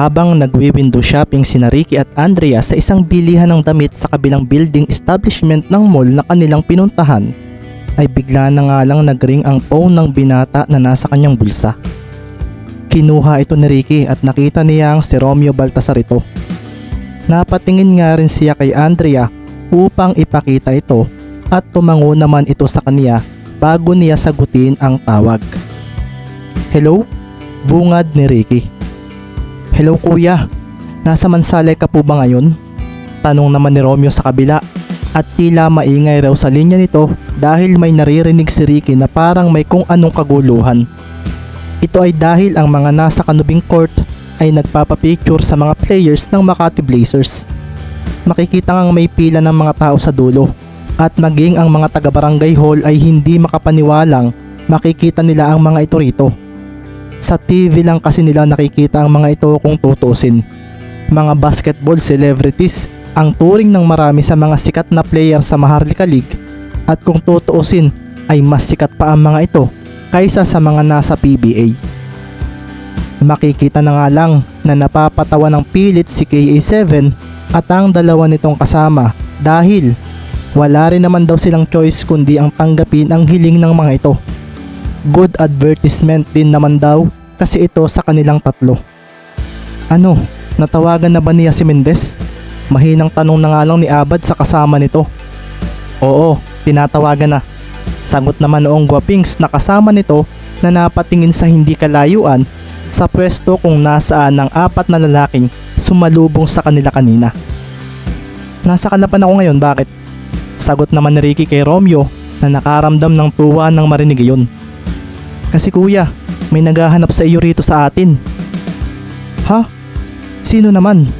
Habang nagwi-window shopping si Ricky at Andrea sa isang bilihan ng damit sa kabilang building establishment ng mall na kanilang pinuntahan, ay bigla na nga lang nagring ang phone ng binata na nasa kanyang bulsa. Kinuha ito ni Ricky at nakita niya ang si Romeo Baltasar ito. Napatingin nga rin siya kay Andrea upang ipakita ito at tumango naman ito sa kanya bago niya sagutin ang tawag. Hello? Bungad ni Ricky. Hello kuya, nasa Mansalay ka po ba ngayon? Tanong naman ni Romeo sa kabila at tila maingay raw sa linya nito dahil may naririnig si Ricky na parang may kung anong kaguluhan. Ito ay dahil ang mga nasa kanubing court ay nagpapapicture sa mga players ng Makati Blazers. Makikita ngang may pila ng mga tao sa dulo at maging ang mga taga-barangay hall ay hindi makapaniwalang makikita nila ang mga ito rito. Sa TV lang kasi nila nakikita ang mga ito kung tutusin. Mga basketball celebrities ang turing ng marami sa mga sikat na player sa Maharlika League at kung tutuusin ay mas sikat pa ang mga ito kaysa sa mga nasa PBA. Makikita na nga lang na napapatawa ng pilit si KA7 at ang dalawa nitong kasama dahil wala rin naman daw silang choice kundi ang tanggapin ang hiling ng mga ito. Good advertisement din naman daw kasi ito sa kanilang tatlo. Ano, natawagan na ba niya si Mendez? Mahinang tanong na nga lang ni Abad sa kasama nito. Oo, tinatawagan na. Sagot naman noong gwapings na kasama nito na napatingin sa hindi kalayuan sa pwesto kung nasaan ang apat na lalaking sumalubong sa kanila kanina. Nasa kalapan ako ngayon, bakit? Sagot naman ni Ricky kay Romeo na nakaramdam ng tuwa ng marinig iyon. Kasi kuya, may naghahanap sa iyo rito sa atin. Ha? Sino naman?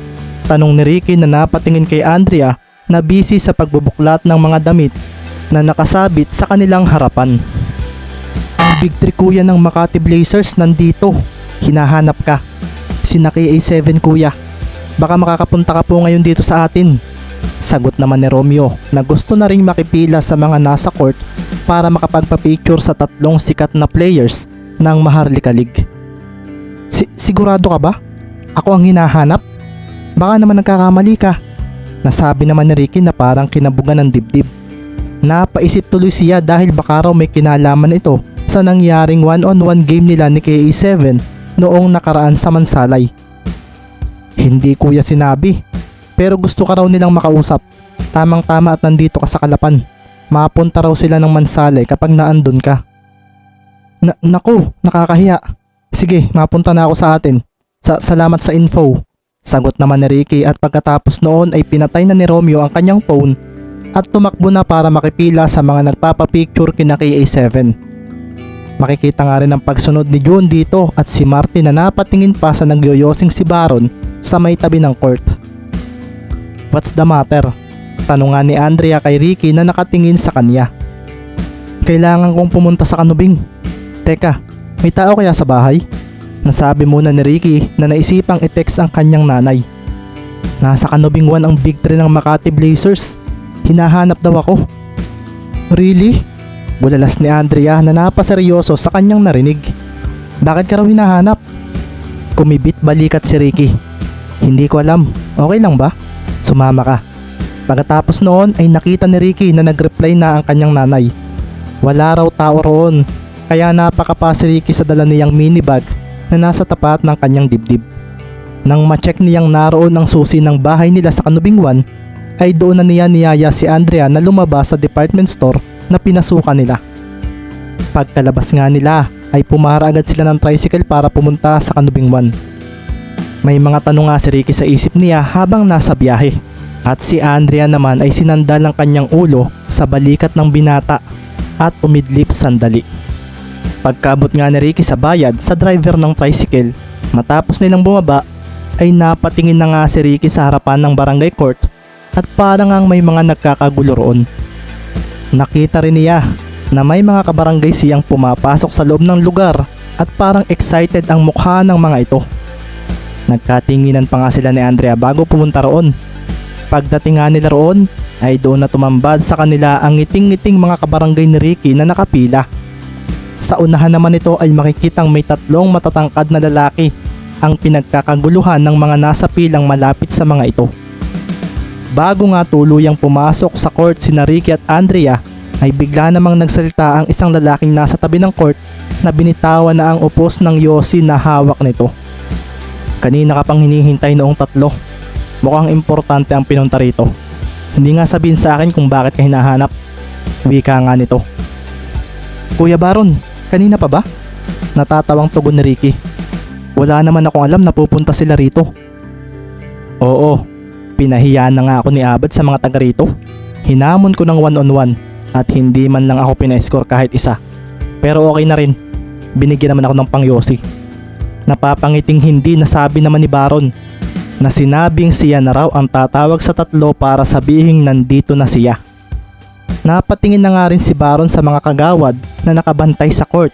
Tanong ni Ricky na napatingin kay Andrea na busy sa pagbubuklat ng mga damit na nakasabit sa kanilang harapan. Ang big three kuya ng Makati Blazers nandito. Hinahanap ka. Sinaki A7 kuya. Baka makakapunta ka po ngayon dito sa atin. Sagot naman ni Romeo na gusto na ring makipila sa mga nasa court para makapagpa-picture sa tatlong sikat na players ng Maharlika League. Si- sigurado ka ba? Ako ang hinahanap? Baka naman nagkakamali ka. Nasabi naman ni Ricky na parang kinabugan ng dibdib. Napaisip tuloy siya dahil baka raw may kinalaman ito sa nangyaring one-on-one game nila ni KA7 noong nakaraan sa Mansalay. Hindi kuya sinabi, pero gusto ka raw nilang makausap. Tamang tama at nandito ka sa Kalapan. Mapunta raw sila ng Mansalay kapag naandun ka. Na naku, nakakahiya. Sige, mapunta na ako sa atin. Sa salamat sa info. Sagot naman ni Ricky at pagkatapos noon ay pinatay na ni Romeo ang kanyang phone at tumakbo na para makipila sa mga nagpapapicture kina KA7. Makikita nga rin ang pagsunod ni June dito at si Martin na napatingin pa sa nagyoyosing si Baron sa may tabi ng court. What's the matter? Tanong nga ni Andrea kay Ricky na nakatingin sa kanya. Kailangan kong pumunta sa kanubing. Teka, may tao kaya sa bahay? Nasabi muna ni Ricky na naisipang i-text ang kanyang nanay. Nasa kanubing 1 ang big 3 ng Makati Blazers. Hinahanap daw ako. Really? Bulalas ni Andrea na napaseryoso sa kanyang narinig. Bakit ka raw hinahanap? Kumibit balikat si Ricky. Hindi ko alam. Okay lang ba? Sumama ka. Pagkatapos noon ay nakita ni Ricky na nag-reply na ang kanyang nanay. Wala raw tao roon. Kaya napakapa si Ricky sa dala niyang minibag na nasa tapat ng kanyang dibdib. Nang ma-check niyang naroon ang susi ng bahay nila sa Kanubingwan, ay doon na niya niyaya si Andrea na lumabas sa department store na pinasukan nila. Pagkalabas nga nila ay pumara agad sila ng tricycle para pumunta sa Kanubingwan. May mga tanong nga si Ricky sa isip niya habang nasa biyahe. At si Andrea naman ay sinandal ang kanyang ulo sa balikat ng binata at umidlip sandali. Pagkabot nga ni Ricky sa bayad sa driver ng tricycle, matapos nilang bumaba, ay napatingin na nga si Ricky sa harapan ng barangay court at parang ang may mga nagkakagulo roon. Nakita rin niya na may mga kabarangay siyang pumapasok sa loob ng lugar at parang excited ang mukha ng mga ito. Nagkatinginan pa nga sila ni Andrea bago pumunta roon. Pagdating nga nila roon, ay doon na tumambad sa kanila ang ngiting-ngiting mga kabarangay ni Ricky na nakapila. Sa unahan naman ito ay makikitang may tatlong matatangkad na lalaki ang pinagkakaguluhan ng mga nasa pilang malapit sa mga ito. Bago nga tuluyang pumasok sa court si Ricky at Andrea ay bigla namang nagsalita ang isang lalaking nasa tabi ng court na binitawan na ang upos ng Yossi na hawak nito. Kanina ka pang hinihintay noong tatlo. Mukhang importante ang pinunta rito. Hindi nga sabihin sa akin kung bakit ka hinahanap. Wika nga nito. Kuya Baron, kanina pa ba? Natatawang tugon ni Ricky. Wala naman akong alam na pupunta sila rito. Oo, pinahiya na nga ako ni Abad sa mga taga rito. Hinamon ko ng one-on-one at hindi man lang ako pina-score kahit isa. Pero okay na rin. Binigyan naman ako ng pangyosi. Napapangiting hindi nasabi naman ni Baron na sinabing siya na raw ang tatawag sa tatlo para sabihing nandito na siya. Napatingin na nga rin si Baron sa mga kagawad na nakabantay sa court.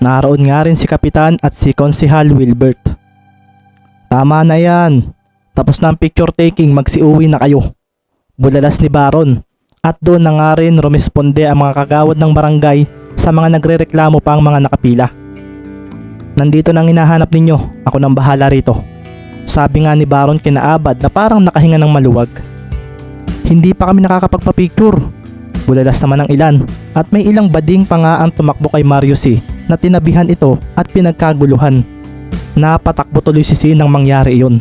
Naroon nga rin si Kapitan at si Konsihal Wilbert. Tama na yan. Tapos na ang picture taking magsiuwi na kayo. Bulalas ni Baron. At doon na nga rin rumesponde ang mga kagawad ng barangay sa mga nagrereklamo pa ang mga nakapila. Nandito nang hinahanap ninyo, ako nang bahala rito. Sabi nga ni Baron kinaabad na parang nakahinga ng maluwag. Hindi pa kami nakakapagpa-picture. Bulalas naman ang ilan at may ilang bading pa nga ang tumakbo kay Mario C na tinabihan ito at pinagkaguluhan. Napatakbo tuloy si C nang mangyari iyon.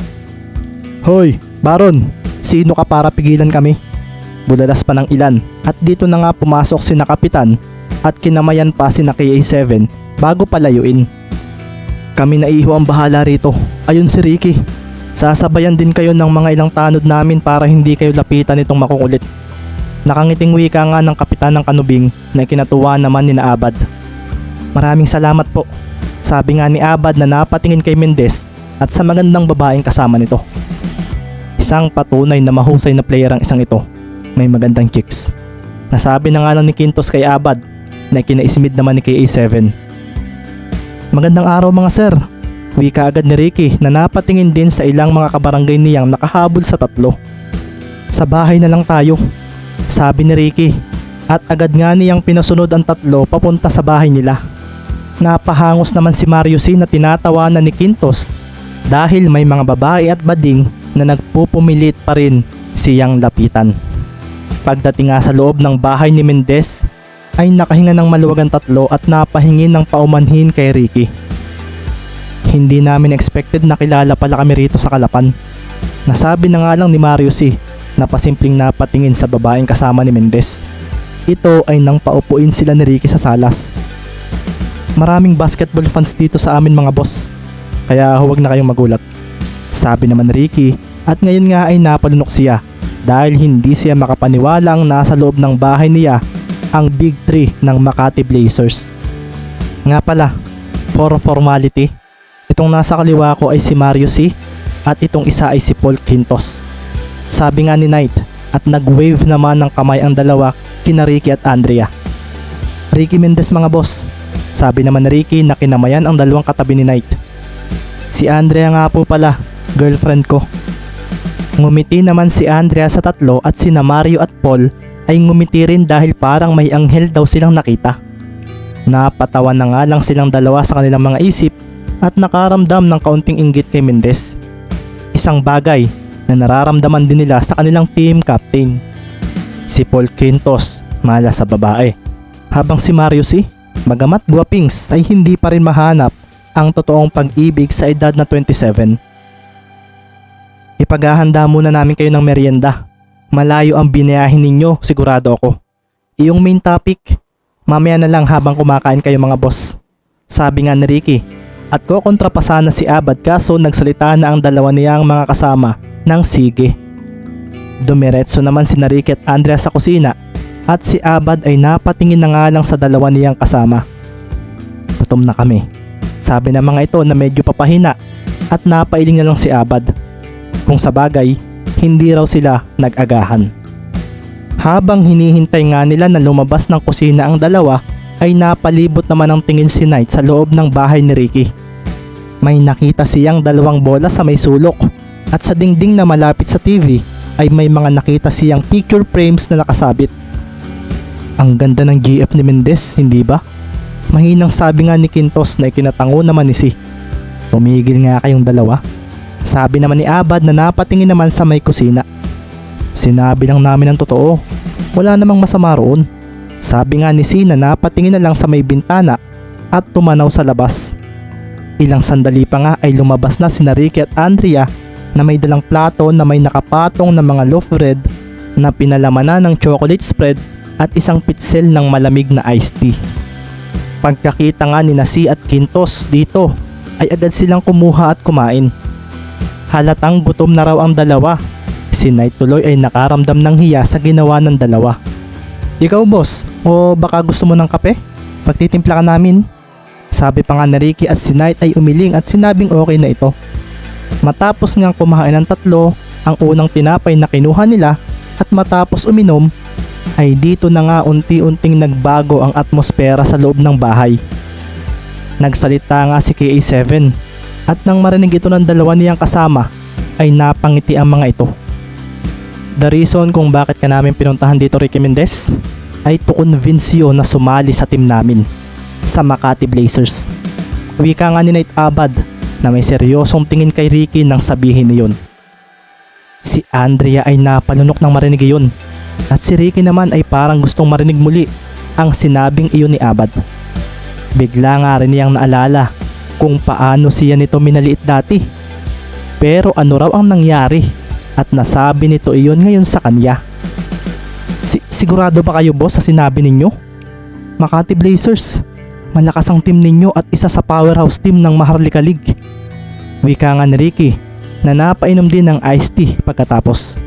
Hoy, Baron, sino ka para pigilan kami? Bulalas pa ng ilan at dito na nga pumasok si na Kapitan at kinamayan pa si na KA7 bago palayuin. Kami na iho ang bahala rito. Ayun si Ricky. Sasabayan din kayo ng mga ilang tanod namin para hindi kayo lapitan itong makukulit. Nakangiting wika nga ng kapitan ng kanubing na ikinatuwa naman ni na Abad. Maraming salamat po. Sabi nga ni Abad na napatingin kay Mendez at sa magandang babaeng kasama nito. Isang patunay na mahusay na player ang isang ito. May magandang chicks. Nasabi na nga lang ni Quintos kay Abad na kinaismid naman ni KA7. Magandang araw mga sir. Wika agad ni Ricky na napatingin din sa ilang mga kabarangay niyang nakahabol sa tatlo. Sa bahay na lang tayo, sabi ni Ricky. At agad nga niyang pinasunod ang tatlo papunta sa bahay nila. Napahangos naman si Mario C na tinatawanan ni Quintos dahil may mga babae at bading na nagpupumilit pa rin siyang lapitan. Pagdating nga sa loob ng bahay ni Mendez ay nakahinga ng maluwag ang tatlo at napahingin ng paumanhin kay Ricky. Hindi namin expected na kilala pala kami rito sa Kalapan. Nasabi na nga lang ni Mario C na pasimpleng napatingin sa babaeng kasama ni Mendez. Ito ay nang paupuin sila ni Ricky sa salas. Maraming basketball fans dito sa amin mga boss. Kaya huwag na kayong magulat. Sabi naman Ricky at ngayon nga ay napalunok siya dahil hindi siya makapaniwalang nasa loob ng bahay niya ang Big 3 ng Makati Blazers. Nga pala, for formality, itong nasa kaliwa ko ay si Mario C at itong isa ay si Paul Quintos. Sabi nga ni Knight at nag-wave naman ng kamay ang dalawa kina Ricky at Andrea. Ricky Mendez mga boss. Sabi naman ni Ricky na kinamayan ang dalawang katabi ni Knight. Si Andrea nga po pala, girlfriend ko. Ngumiti naman si Andrea sa tatlo at sina Mario at Paul ay ngumiti rin dahil parang may anghel daw silang nakita. Napatawa na nga lang silang dalawa sa kanilang mga isip at nakaramdam ng kaunting inggit kay Mendez. Isang bagay na nararamdaman din nila sa kanilang team captain. Si Paul Quintos, mala sa babae. Habang si Mario C, magamat guwapings ay hindi pa rin mahanap ang totoong pag-ibig sa edad na 27. Ipaghahanda muna namin kayo ng merienda. Malayo ang binayahin ninyo, sigurado ako. Iyong main topic, mamaya na lang habang kumakain kayo mga boss. Sabi nga ni Ricky, at ko kontra pa sana si Abad kaso nagsalita na ang dalawa niyang mga kasama ng sige. Dumiretso naman si Ricky at Andrea sa kusina at si Abad ay napatingin na nga lang sa dalawa niyang kasama. Gutom na kami. Sabi ng mga ito na medyo papahina at napailing na lang si Abad. Kung sa bagay, hindi raw sila nag-agahan. Habang hinihintay nga nila na lumabas ng kusina ang dalawa, ay napalibot naman ang tingin si Knight sa loob ng bahay ni Ricky. May nakita siyang dalawang bola sa may sulok at sa dingding na malapit sa TV ay may mga nakita siyang picture frames na nakasabit. Ang ganda ng GF ni Mendez, hindi ba? Mahinang sabi nga ni Quintos na ikinatango naman ni si. Tumigil nga kayong dalawa. Sabi naman ni Abad na napatingin naman sa may kusina. Sinabi lang namin ang totoo. Wala namang masama roon. Sabi nga ni Sina napatingin na lang sa may bintana at tumanaw sa labas. Ilang sandali pa nga ay lumabas na si Ricky at Andrea na may dalang plato na may nakapatong na mga loaf bread na pinalamanan ng chocolate spread at isang pitsil ng malamig na iced tea. Pagkakita nga ni Nasi at Quintos dito ay agad silang kumuha at kumain. Halatang gutom na raw ang dalawa. Si Knight tuloy ay nakaramdam ng hiya sa ginawa ng dalawa. Ikaw boss, o baka gusto mo ng kape? Pagtitimpla ka namin. Sabi pa nga ni Ricky at si Knight ay umiling at sinabing okay na ito. Matapos ngang kumain ng tatlo, ang unang tinapay na kinuha nila at matapos uminom, ay dito na nga unti-unting nagbago ang atmosfera sa loob ng bahay. Nagsalita nga si KA7 at nang marinig ito ng dalawa niyang kasama ay napangiti ang mga ito. The reason kung bakit ka namin pinuntahan dito Ricky Mendez ay to convince you na sumali sa team namin sa Makati Blazers. Wika nga ni Knight Abad na may seryosong tingin kay Ricky nang sabihin niyon. Si Andrea ay napalunok nang marinig iyon at si Ricky naman ay parang gustong marinig muli ang sinabing iyon ni Abad. Bigla nga rin niyang naalala kung paano siya nito minaliit dati. Pero ano raw ang nangyari at nasabi nito iyon ngayon sa kanya. Si sigurado ba kayo boss sa sinabi ninyo? Makati Blazers, malakas ang team ninyo at isa sa powerhouse team ng Maharlika League. Wika nga ni Ricky na napainom din ng iced tea pagkatapos.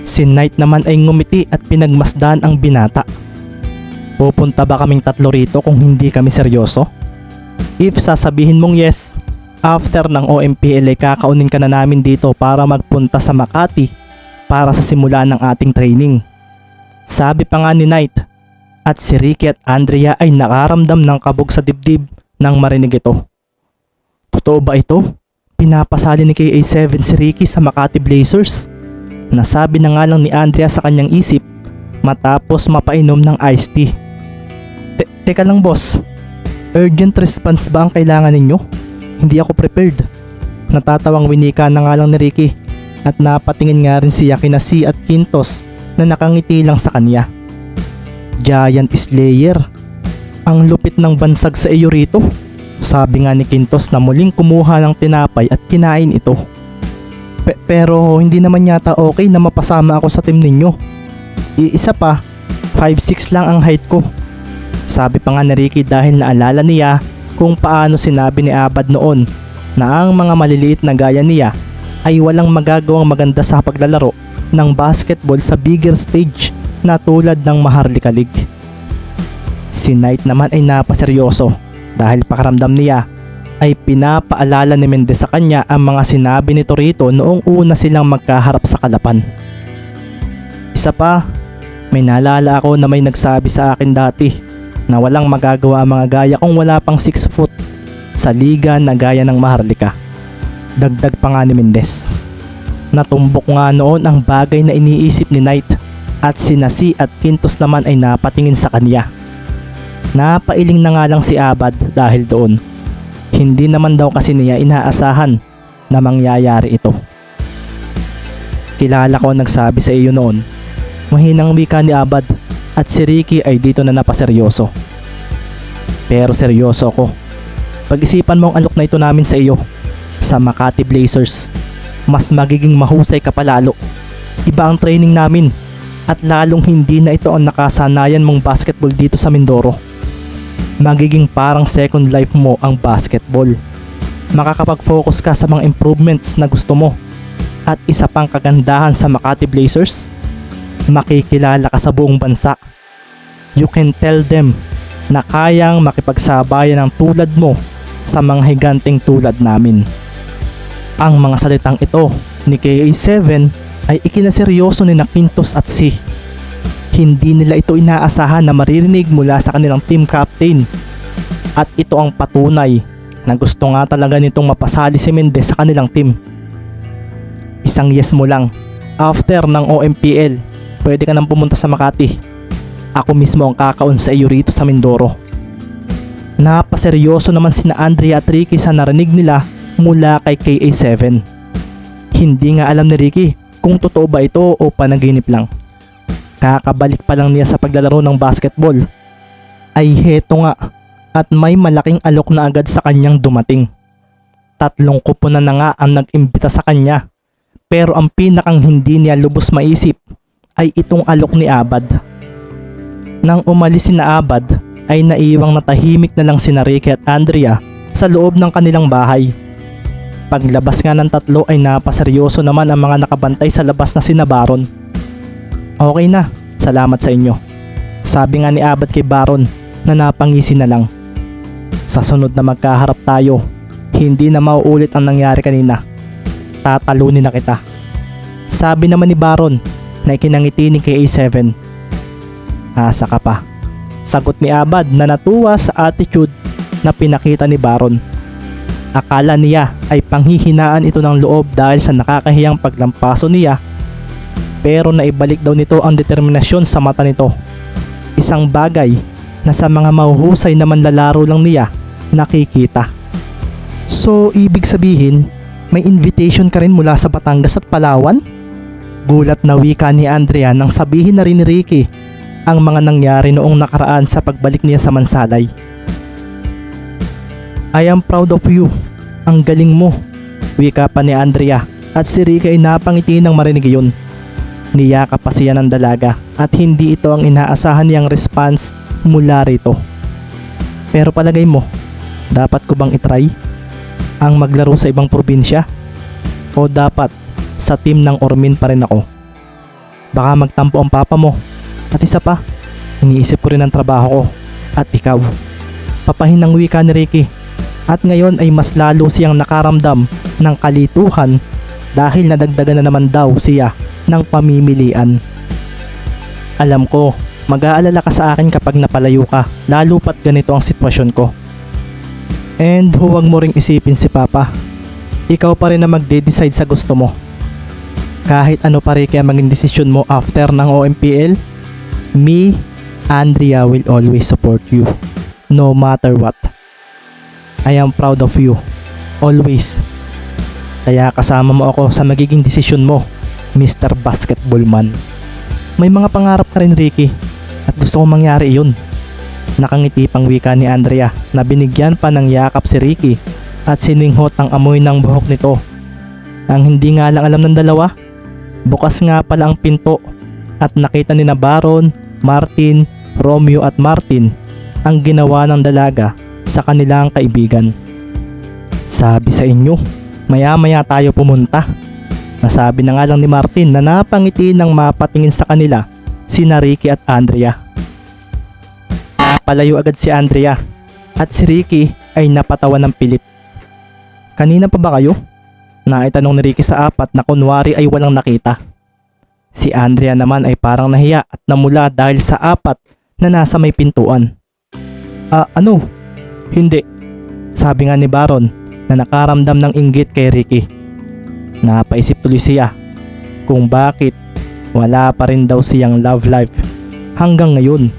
Si Knight naman ay ngumiti at pinagmasdan ang binata. Pupunta ba kaming tatlo rito kung hindi kami seryoso? If sasabihin mong yes, after ng OMPL ay kakaunin ka na namin dito para magpunta sa Makati para sa simula ng ating training. Sabi pa nga ni Knight at si Ricky at Andrea ay nakaramdam ng kabog sa dibdib nang marinig ito. Totoo ba ito? Pinapasali ni KA7 si Ricky sa Makati Blazers? Nasabi na nga lang ni Andrea sa kanyang isip matapos mapainom ng iced tea. Te- teka lang boss, urgent response ba ang kailangan ninyo? Hindi ako prepared. Natatawang winika na nga lang ni Ricky at napatingin nga rin si Yakinasi at Quintos na nakangiti lang sa kanya. Giant Slayer. Ang lupit ng bansag sa iyo rito. Sabi nga ni Quintos na muling kumuha ng tinapay at kinain ito. Pe- pero hindi naman yata okay na mapasama ako sa team ninyo. Iisa pa, 5'6 lang ang height ko. Sabi pa nga ni Ricky dahil naalala niya kung paano sinabi ni Abad noon na ang mga maliliit na gaya niya ay walang magagawang maganda sa paglalaro ng basketball sa bigger stage na tulad ng Maharlika League. Si Knight naman ay napaseryoso dahil pakaramdam niya ay pinapaalala ni Mendez sa kanya ang mga sinabi nito rito noong una silang magkaharap sa kalapan. Isa pa, may naalala ako na may nagsabi sa akin dati na walang magagawa ang mga gaya kung wala pang 6 foot sa liga na gaya ng Maharlika. Dagdag pa nga ni Mendez. Natumbok nga noon ang bagay na iniisip ni Knight at si Nasi at Quintos naman ay napatingin sa kanya. Napailing na nga lang si Abad dahil doon. Hindi naman daw kasi niya inaasahan na mangyayari ito. Kilala ko nagsabi sa iyo noon. Mahinang wika ni Abad at si Ricky ay dito na napaseryoso. Pero seryoso ako. Pag-isipan mo ang alok na ito namin sa iyo. Sa Makati Blazers. Mas magiging mahusay ka palalo. Iba ang training namin. At lalong hindi na ito ang nakasanayan mong basketball dito sa Mindoro. Magiging parang second life mo ang basketball. Makakapag-focus ka sa mga improvements na gusto mo. At isa pang kagandahan sa Makati Blazers, makikilala ka sa buong bansa. You can tell them na kayang makipagsabayan ng tulad mo sa mga higanting tulad namin. Ang mga salitang ito ni KA7 ay ikinaseryoso ni Nakintos at si. Hindi nila ito inaasahan na maririnig mula sa kanilang team captain. At ito ang patunay na gusto nga talaga nitong mapasali si Mendez sa kanilang team. Isang yes mo lang. After ng OMPL, pwede ka nang pumunta sa Makati. Ako mismo ang kakaon sa iyo rito sa Mindoro. Napaseryoso naman sina Andrea at Ricky sa narinig nila mula kay KA7. Hindi nga alam ni Ricky kung totoo ba ito o panaginip lang. Kakabalik pa lang niya sa paglalaro ng basketball. Ay heto nga at may malaking alok na agad sa kanyang dumating. Tatlong kupunan na nga ang nag-imbita sa kanya. Pero ang pinakang hindi niya lubos maisip ay itong alok ni Abad. Nang umalis si na Abad ay naiwang natahimik na lang si Ricky at Andrea sa loob ng kanilang bahay. Paglabas nga ng tatlo ay napaseryoso naman ang mga nakabantay sa labas na sina Baron. Okay na, salamat sa inyo. Sabi nga ni Abad kay Baron na napangisi na lang. Sa sunod na magkaharap tayo, hindi na mauulit ang nangyari kanina. Tatalunin na kita. Sabi naman ni Baron na ikinangiti ni KA7. Asa ka pa. Sagot ni Abad na natuwa sa attitude na pinakita ni Baron. Akala niya ay panghihinaan ito ng loob dahil sa nakakahiyang paglampaso niya pero naibalik daw nito ang determinasyon sa mata nito. Isang bagay na sa mga mahuhusay na manlalaro lang niya nakikita. So ibig sabihin, may invitation ka rin mula sa Batangas at Palawan? Gulat na wika ni Andrea nang sabihin na rin ni Ricky ang mga nangyari noong nakaraan sa pagbalik niya sa Mansalay. I am proud of you. Ang galing mo. Wika pa ni Andrea at si Ricky ay napangiti nang marinig yun. Niyakap pa siya ng dalaga at hindi ito ang inaasahan niyang response mula rito. Pero palagay mo, dapat ko bang itry? Ang maglaro sa ibang probinsya? O dapat sa team ng Ormin pa rin ako? Baka magtampo ang papa mo. At isa pa, iniisip ko rin ang trabaho ko. At ikaw. Papahinang wika ni Ricky. At ngayon ay mas lalo siyang nakaramdam ng kalituhan dahil nadagdagan na naman daw siya ng pamimilian. Alam ko, mag-aalala ka sa akin kapag napalayo ka, lalo pat ganito ang sitwasyon ko. And huwag mo ring isipin si Papa. Ikaw pa rin na magde-decide sa gusto mo. Kahit ano pa rin kaya maging desisyon mo after ng OMPL, me, Andrea will always support you. No matter what. I am proud of you. Always. Kaya kasama mo ako sa magiging desisyon mo, Mr. Basketballman. May mga pangarap ka rin Ricky at gusto kong mangyari iyon. Nakangiti pang wika ni Andrea na binigyan pa ng yakap si Ricky at sininghot ang amoy ng buhok nito. Ang hindi nga lang alam ng dalawa, bukas nga pala ang pinto at nakita ni na Baron, Martin, Romeo at Martin ang ginawa ng dalaga sa kanilang kaibigan. Sabi sa inyo, maya maya tayo pumunta. Nasabi na nga lang ni Martin na napangiti ng mapatingin sa kanila si Ricky at Andrea. Napalayo agad si Andrea at si Ricky ay napatawa ng pilit. Kanina pa ba kayo? Naitanong ni Ricky sa apat na kunwari ay walang nakita. Si Andrea naman ay parang nahiya at namula dahil sa apat na nasa may pintuan. Ah, ano? Hindi. Sabi nga ni Baron na nakaramdam ng inggit kay Ricky. Napaisip tuloy siya kung bakit wala pa rin daw siyang love life hanggang ngayon.